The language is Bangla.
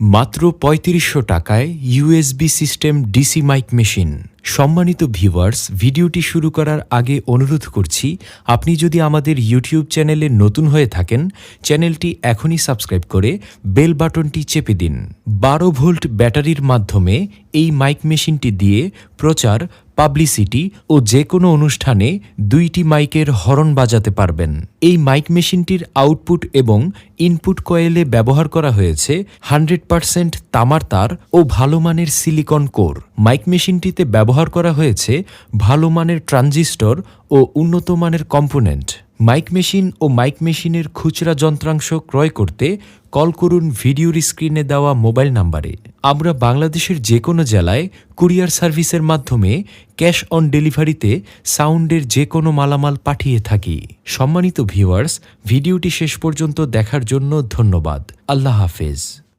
মাত্র পঁয়ত্রিশশো টাকায় USB system DC mic machine. সম্মানিত ভিউয়ার্স, ভিডিওটি শুরু করার আগে অনুরোধ করছি, আপনি যদি আমাদের ইউটিউব চ্যানেলে নতুন হয়ে থাকেন, চ্যানেলটি এখনই সাবস্ক্রাইব করে বেল বাটনটি চেপে দিন। বারো ভোল্ট ব্যাটারির মাধ্যমে এই মাইক মেশিনটি দিয়ে প্রচার, পাবলিসিটি ও যে কোনো অনুষ্ঠানে দুইটি মাইকের হরন বাজাতে পারবেন। এই মাইক মেশিনটির আউটপুট এবং ইনপুট কয়েলে ব্যবহার করা হয়েছে হান্ড্রেড পারসেন্ট তামার তার ও ভালো মানের সিলিকন কোর। মাইক মেশিনটিতে ব্যবহার করা হয়েছে ভালো মানের ট্রানজিস্টর ও উন্নত মানের কম্পোনেন্ট। মাইক মেশিন ও মাইক মেশিনের খুচরা যন্ত্রাংশ ক্রয় করতে কল করুন ভিডিওর স্ক্রিনে দেওয়া মোবাইল নাম্বারে। আমরা বাংলাদেশের যে কোনো জেলায় কুরিয়ার সার্ভিসের মাধ্যমে ক্যাশ অন ডেলিভারিতে সাউন্ডের যে কোনো মালামাল পাঠিয়ে থাকি। সম্মানিত ভিউয়ার্স, ভিডিওটি শেষ পর্যন্ত দেখার জন্য ধন্যবাদ। আল্লাহ হাফেজ।